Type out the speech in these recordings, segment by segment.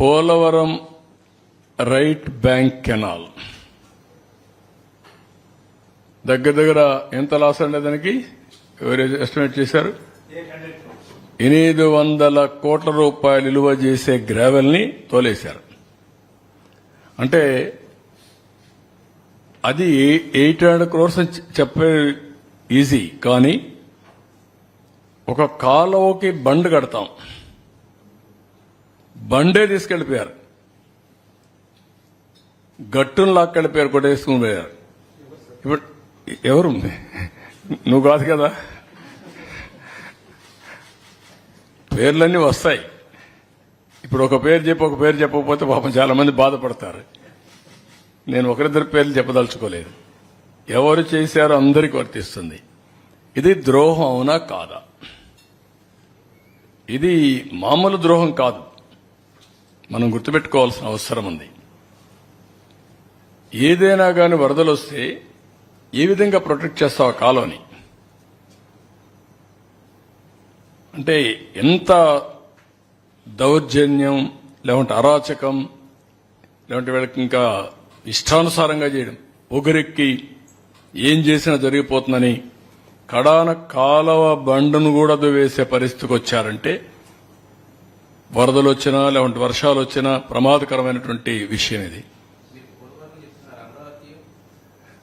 Polavaram right bank canal. దగ్గర దగ్గర ఎంత లాస్ అండి దానికి? ఎవరు ఎస్టిమేట్ చేశారు? ఎనిమిది వందల కోట్ల రూపాయలు విలువ చేసే గ్రావెల్ని తోలేశారు. అంటే అది ఎయిట్ హండ్రెడ్ క్రోర్స్ అని చెప్పే ఈజీ కానీ ఒక కాలువకి బండ్ కడతాం. బండే తీసుకెళ్ళిపోయారు గట్టును లాక్కెళ్ళిపోయారు వేసుకుని పోయారు. ఇప్పుడు ఎవరు? నువ్వు కాదు కదా? పేర్లన్నీ వస్తాయి. ఇప్పుడు ఒక పేరు చెప్పి ఒక పేరు చెప్పకపోతే పాపం చాలా మంది బాధపడతారు. నేను ఒకరిద్దరి పేర్లు చెప్పదలుచుకోలేదు. ఎవరు చేశారో అందరికి వర్తిస్తుంది. ఇది ద్రోహం అవునా కాదా? ఇది మామూలు ద్రోహం కాదు. మనం గుర్తుపెట్టుకోవాల్సిన అవసరం ఉంది. ఏదైనా కానీ వరదలు వస్తే ఏ విధంగా ప్రొటెక్ట్ చేస్తావు కాలోని అంటే ఎంత దౌర్జన్యం లేకుంటే అరాచకం లేకుంటే వీళ్ళకి ఇంకా ఇష్టానుసారంగా చేయడం పొగరెక్కి ఏం చేసినా జరిగిపోతుందని కడాన కాలవ బండను కూడా వేసే పరిస్థితికి వచ్చారంటే వరదలు వచ్చినా లేకుంటే వర్షాలు వచ్చినా ప్రమాదకరమైనటువంటి విషయం ఇది.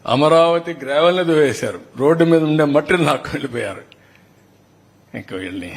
అమరావతి గ్రావెల్ని దువేశారు రోడ్డు మీద ఉండే మట్టిని నాకు వెళ్ళిపోయారు ఇంకా వీళ్ళని